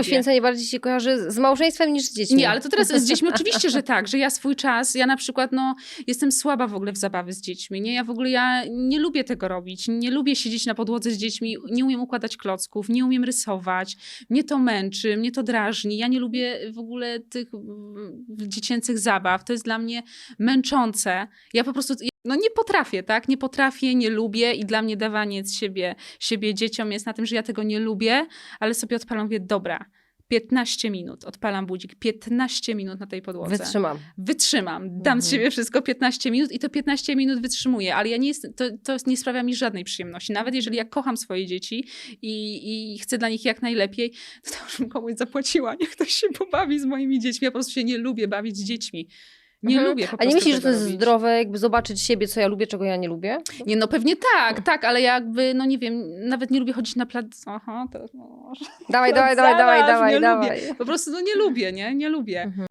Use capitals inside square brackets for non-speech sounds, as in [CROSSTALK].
Poświęcenie bardziej się kojarzy z małżeństwem niż z dziećmi. Nie, ale to teraz z dziećmi [LAUGHS] oczywiście, że tak, że ja swój czas, ja na przykład no, jestem słaba w ogóle w zabawy z dziećmi, nie? Ja w ogóle ja nie lubię tego robić, nie lubię siedzieć na podłodze z dziećmi, nie umiem układać klocków, nie umiem rysować, mnie to męczy, mnie to drażni, ja nie lubię w ogóle tych mm, dziecięcych zabaw, to jest dla mnie męczące. Ja po prostu no nie potrafię, tak? Nie potrafię, nie lubię i dla mnie dawanie z siebie, siebie dzieciom jest na tym, że ja tego nie lubię, ale sobie odpalam, mówię, dobra, 15 minut, odpalam budzik, 15 minut na tej podłodze. Wytrzymam. Wytrzymam, dam z Mhm. siebie wszystko 15 minut i to 15 minut wytrzymuję, ale ja nie jest, to, to nie sprawia mi żadnej przyjemności. Nawet jeżeli ja kocham swoje dzieci i, i chcę dla nich jak najlepiej, to, to już bym komuś zapłaciła, niech ktoś się pobawi z moimi dziećmi. Ja po prostu się nie lubię bawić z dziećmi. Nie Mhm. lubię po A nie myślisz, że to jest robić. zdrowe, jakby zobaczyć siebie, co ja lubię, czego ja nie lubię? Nie, no pewnie tak, tak, ale ja jakby, no nie wiem, nawet nie lubię chodzić na plac. Aha, to może. Dawaj, [LAUGHS] dawaj, dawaj, dawaj, dawaj, dawaj. Po prostu no nie lubię, nie? Nie lubię. Mhm.